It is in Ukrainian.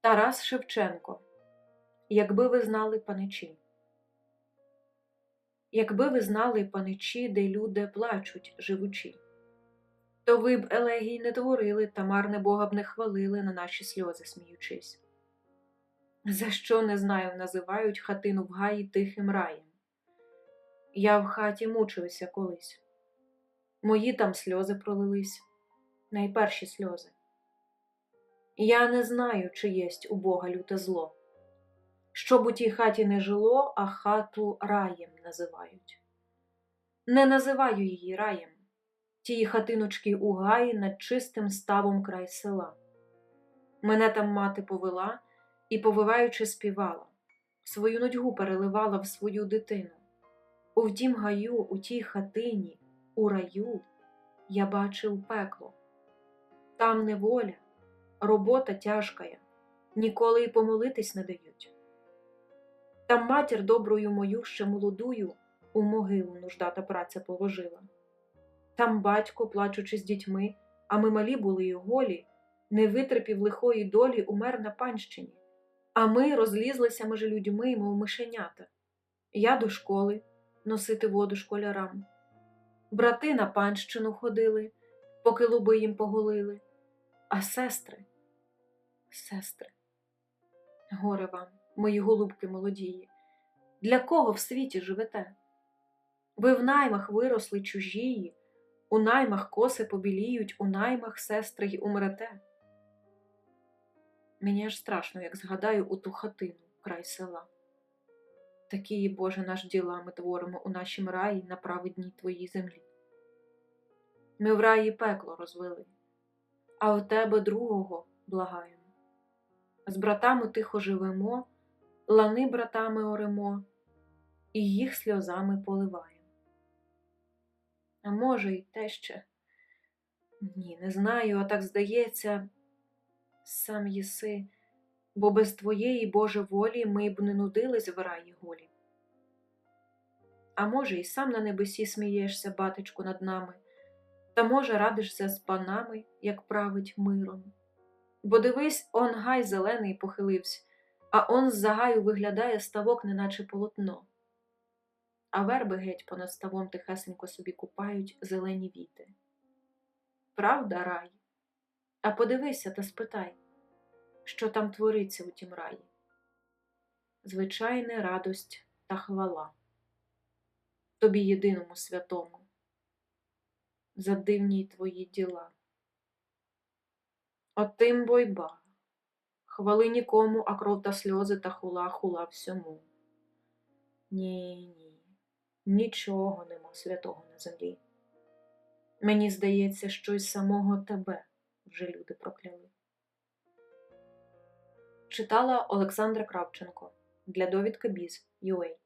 Тарас Шевченко. Якби ви знали паничі. Якби ви знали паничі, де люди плачуть, живучи, то ви б елегій не творили та марне Бога б не хвалили на наші сльози сміючись. За що не знаю, називають хатину в гаї тихим раєм. Я в хаті мучився колись. Мої там сльози пролились, найперші сльози. Я не знаю, чи єсть у Бога люте зло. Щоб у тій хаті не жило, а хату раєм називають. Не називаю її раєм, тії хатиночки у гаї над чистим ставом край села. Мене там мати повела і, повиваючи, співала, свою нудьгу переливала в свою дитину. У тім гаю, у тій хатині, у раю я бачив пекло. Там неволя, робота тяжкая, ніколи й помолитись не дають. Там матір доброю мою ще молодую у могилу нуждата праця положила. Там батько, плачучи з дітьми, а ми малі були й голі, не витерпів лихої долі, умер на панщині. А ми розлізлися між людьми, мов мишенята. Я до школи носити воду школярам. Брати на панщину ходили, поки луби їм поголили. А сестри, сестри, горе вам, мої голубки молодії, для кого в світі живете? Ви в наймах виросли чужії, у наймах коси побіліють, у наймах сестри й умрете. Мені аж страшно, як згадаю у ту хатину край села. Такі, Боже, наш діла ми творимо у нашім раї на праведній твоїй землі. Ми в раї пекло розвели, а в тебе другого благаємо. З братами тихо живемо, лани братами оремо, і їх сльозами поливаємо. А може, й те ще? Ні, не знаю, а так здається, сам єси, бо без твоєї Боже волі ми б не нудились в раї голі. А може, й сам на небесі смієшся, батечку, над нами, та може радишся з панами, як править миром. Бо дивись, он гай зелений похилився, а он з-за гаю виглядає ставок, неначе полотно. А верби геть понад ставом тихесенько собі купають зелені віти. Правда, рай? А подивися та спитай, що там твориться у тім раї. Звичайне радость та хвала. Тобі єдиному святому, за дивні твої діла. Отим бойба, хвали нікому, а кров та сльози та хула хула всьому. Ні, ні, нічого нема святого на землі. Мені здається, що й самого тебе вже люди прокляли. Читала Олександра Кравченко для довідки Біз UA.